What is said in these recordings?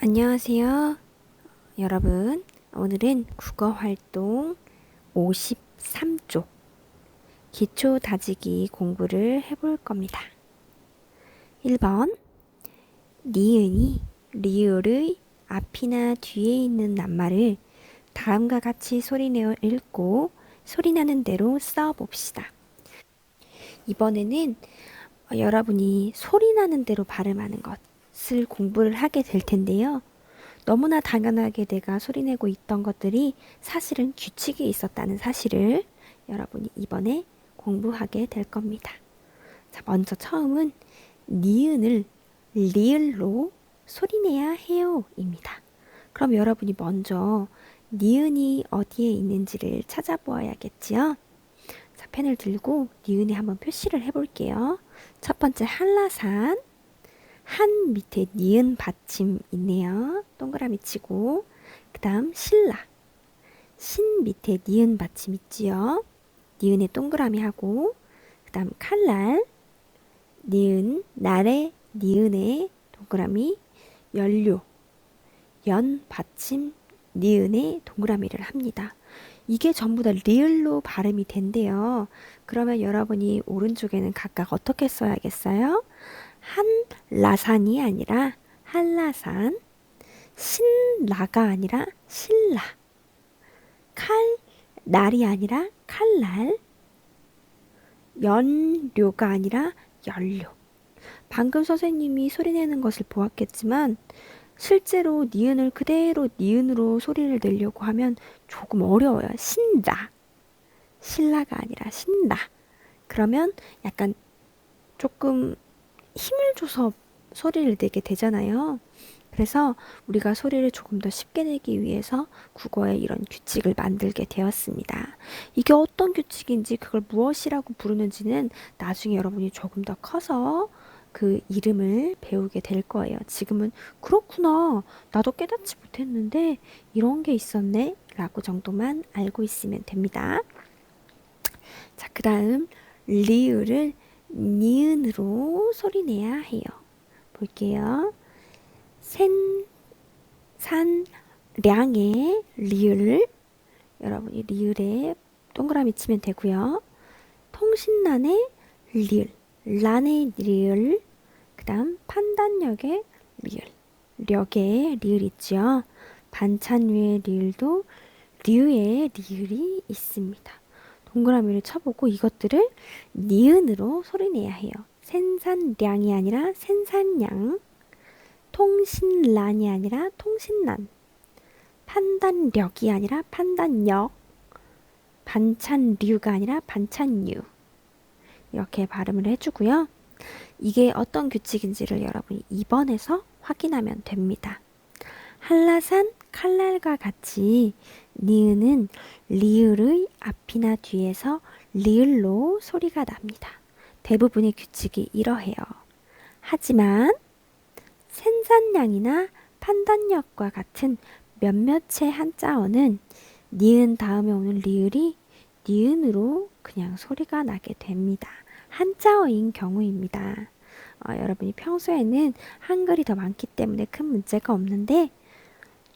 안녕하세요. 여러분, 오늘은 국어 활동 53쪽 기초 다지기 공부를 해볼 겁니다. 1번 니은이 리을의 앞이나 뒤에 있는 낱말을 다음과 같이 소리내어 읽고 소리나는 대로 써봅시다. 이번에는 여러분이 소리나는 대로 발음하는 것 을 공부를 하게 될 텐데요. 너무나 당연하게 내가 소리내고 있던 것들이 사실은 규칙이 있었다는 사실을 여러분이 이번에 공부하게 될 겁니다. 자, 먼저 처음은 니은을 리을로 소리내야 해요 입니다. 그럼 여러분이 먼저 니은이 어디에 있는지를 찾아보아야겠지요. 자, 펜을 들고 니은에 한번 표시를 해볼게요. 첫 번째 한라산 한 밑에 니은 받침 있네요. 동그라미 치고 그 다음 신라 신 밑에 니은 받침 있지요. 니은에 동그라미 하고 그 다음 칼날 니은 날에 니은에 동그라미 연료 연 받침 니은에 동그라미를 합니다. 이게 전부 다 리을로 발음이 된대요. 그러면 여러분이 오른쪽에는 각각 어떻게 써야겠어요? 한라산이 아니라 한라산, 신라가 아니라 신라, 칼날이 아니라 칼날, 연료가 아니라 연료. 방금 선생님이 소리내는 것을 보았겠지만 실제로 니은을 그대로 니은으로 소리를 내려고 하면 조금 어려워요. 신라. 신라가 아니라 신라. 그러면 약간 조금 힘을 줘서 소리를 내게 되잖아요. 그래서 우리가 소리를 조금 더 쉽게 내기 위해서 국어에 이런 규칙을 만들게 되었습니다. 이게 어떤 규칙인지 그걸 무엇이라고 부르는지는 나중에 여러분이 조금 더 커서 그 이름을 배우게 될 거예요. 지금은 그렇구나. 나도 깨닫지 못했는데 이런 게 있었네. 라고 정도만 알고 있으면 됩니다. 자, 그 다음 리을을 니은으로 소리내야 해요. 볼게요. 센, 산, 량의 리을 여러분이 리을에 동그라미 치면 되고요. 통신란의 리을 란의 리을 그 다음 판단력의 리을 력의 리을 있죠. 반찬류의 리을도 류의 리을이 있습니다. 동그라미를 쳐보고 이것들을 니은으로 소리내야 해요. 생산량이 아니라 생산량, 통신란이 아니라 통신란, 판단력이 아니라 판단력, 반찬류가 아니라 반찬류. 이렇게 발음을 해주고요. 이게 어떤 규칙인지를 여러분이 2번에서 확인하면 됩니다. 한라산 칼날과 같이 니은은 리을의 앞이나 뒤에서 리을로 소리가 납니다. 대부분의 규칙이 이러해요. 하지만 생산량이나 판단력과 같은 몇몇의 한자어는 니은 다음에 오는 리을이 니은으로 그냥 소리가 나게 됩니다. 한자어인 경우입니다. 어, 여러분이 평소에는 한글이 더 많기 때문에 큰 문제가 없는데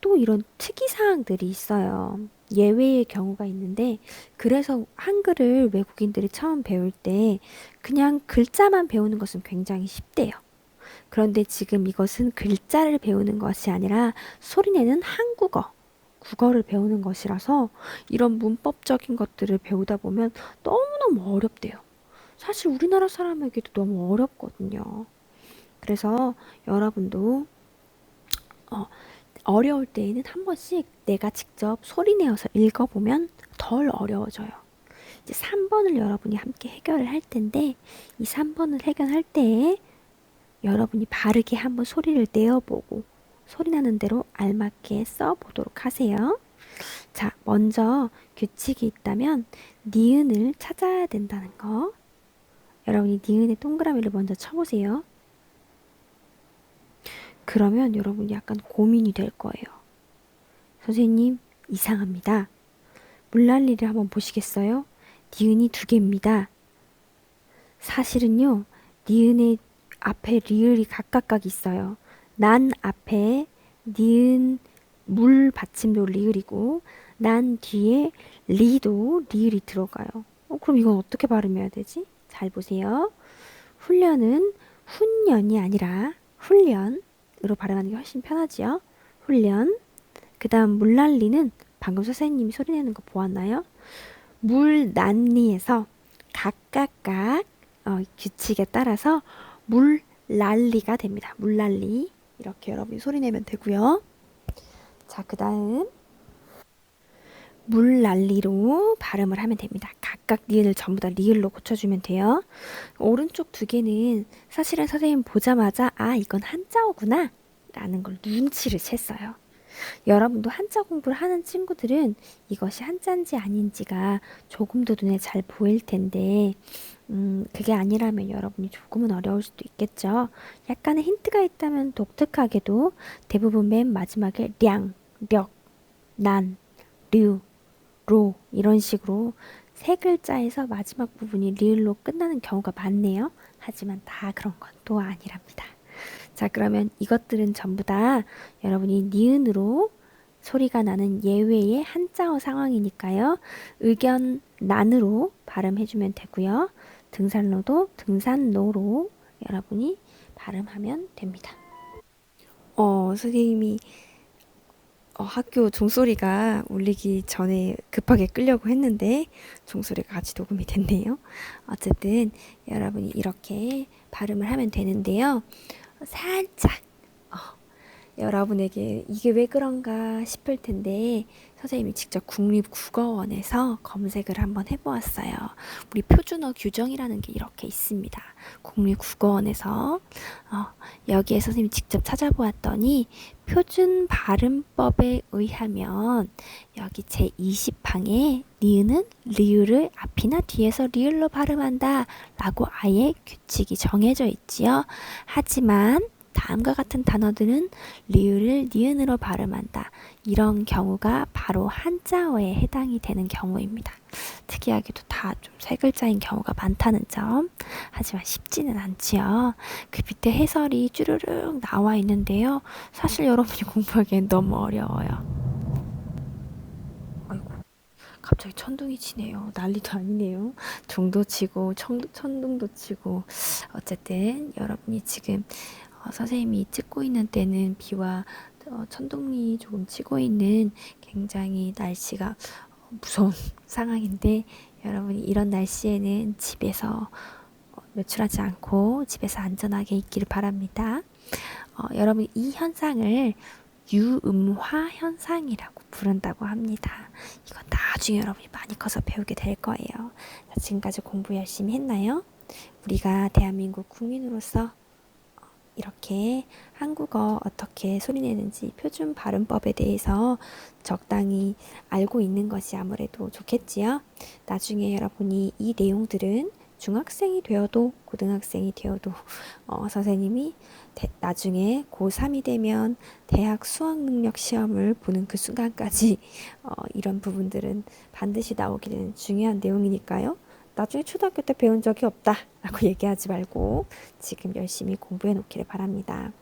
또 이런 특이사항들이 있어요. 예외의 경우가 있는데 그래서 한글을 외국인들이 처음 배울 때 그냥 글자만 배우는 것은 굉장히 쉽대요. 그런데 지금 이것은 글자를 배우는 것이 아니라 소리내는 한국어, 국어를 배우는 것이라서 이런 문법적인 것들을 배우다 보면 너무너무 어렵대요. 사실 우리나라 사람에게도 너무 어렵거든요. 그래서 여러분도 어, 어려울 때에는 한 번씩 내가 직접 소리 내어서 읽어보면 덜 어려워져요. 이제 3번을 여러분이 함께 해결을 할 텐데 이 3번을 해결할 때 여러분이 바르게 한번 소리를 내어보고 소리 나는 대로 알맞게 써보도록 하세요. 자, 먼저 규칙이 있다면 니은을 찾아야 된다는 거. 여러분이 니은의 동그라미를 먼저 쳐보세요. 그러면 여러분 약간 고민이 될 거예요. 선생님, 이상합니다. 물난리를 한번 보시겠어요? 니은이 두 개입니다. 사실은요, 니은의 앞에 리을이 각각각 있어요. 난 앞에 니은 물 받침도 리을이고 난 뒤에 리도 리을이 들어가요. 어, 그럼 이건 어떻게 발음해야 되지? 잘 보세요. 훈련은 훈련이 아니라 훈련 으로 발음하는 게 훨씬 편하지요. 훈련. 그 다음 물난리는 방금 선생님이 소리내는 거 보았나요? 물난리에서 각각각 어, 규칙에 따라서 물난리가 됩니다. 물난리. 이렇게 여러분이 소리내면 되고요. 자, 그 다음 물난리로 발음을 하면 됩니다. 각각 니은을 전부 다 리을로 고쳐주면 돼요. 오른쪽 두 개는 사실은 선생님 보자마자 아 이건 한자어구나 라는 걸 눈치를 챘어요. 여러분도 한자 공부를 하는 친구들은 이것이 한자인지 아닌지가 조금 더 눈에 잘 보일 텐데 음, 그게 아니라면 여러분이 조금은 어려울 수도 있겠죠. 약간의 힌트가 있다면 독특하게도 대부분 맨 마지막에 량, 력, 난, 류, 로 이런 식으로 세 글자에서 마지막 부분이 리을로 끝나는 경우가 많네요. 하지만 다 그런 건 또 아니랍니다. 자, 그러면 이것들은 전부 다 여러분이 니은으로 소리가 나는 예외의 한자어 상황이니까요. 의견 난으로 발음해주면 되고요. 등산로도 등산로로 여러분이 발음하면 됩니다. 어, 선생님이 어, 학교 종소리가 울리기 전에 급하게 끄려고 했는데 종소리가 같이 녹음이 됐네요. 어쨌든 여러분이 이렇게 발음을 하면 되는데요. 살짝 어, 여러분에게 이게 왜 그런가 싶을 텐데 선생님이 직접 국립국어원에서 검색을 한번 해보았어요. 우리 표준어 규정이라는 게 이렇게 있습니다. 국립국어원에서 어, 여기에 선생님이 직접 찾아보았더니 표준 발음법에 의하면 여기 제 20항에 니은은 리을을 앞이나 뒤에서 리을로 발음한다 라고 아예 규칙이 정해져 있지요. 하지만 다음과 같은 단어들은 리을을 니은으로 발음한다. 이런 경우가 바로 한자어에 해당이 되는 경우입니다. 특이하게도 다 좀 세 글자인 경우가 많다는 점. 하지만 쉽지는 않지요. 그 밑에 해설이 쭈르륵 나와 있는데요. 사실 여러분이 공부하기엔 너무 어려워요. 갑자기 천둥이 치네요. 난리도 아니네요. 종도 치고 천, 천둥도 치고 어쨌든 여러분이 지금 어, 선생님이 찍고 있는 때는 비와 어, 천둥이 조금 치고 있는 굉장히 날씨가 무서운 상황인데 여러분이 이런 날씨에는 집에서 어, 외출하지 않고 집에서 안전하게 있기를 바랍니다. 어, 여러분 이 현상을 유음화 현상이라고 부른다고 합니다. 이건 나중에 여러분이 많이 커서 배우게 될 거예요. 자, 지금까지 공부 열심히 했나요? 우리가 대한민국 국민으로서 이렇게 한국어 어떻게 소리내는지 표준 발음법에 대해서 적당히 알고 있는 것이 아무래도 좋겠지요. 나중에 여러분이 이 내용들은 중학생이 되어도 고등학생이 되어도 어, 선생님이 대, 나중에 고3이 되면 대학 수학 능력 시험을 보는 그 순간까지 어, 이런 부분들은 반드시 나오게 되는 중요한 내용이니까요. 나중에 초등학교 때 배운 적이 없다 라고 얘기하지 말고 지금 열심히 공부해 놓기를 바랍니다.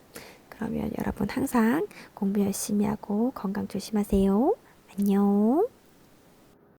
그러면 여러분 항상 공부 열심히 하고 건강 조심하세요. 안녕.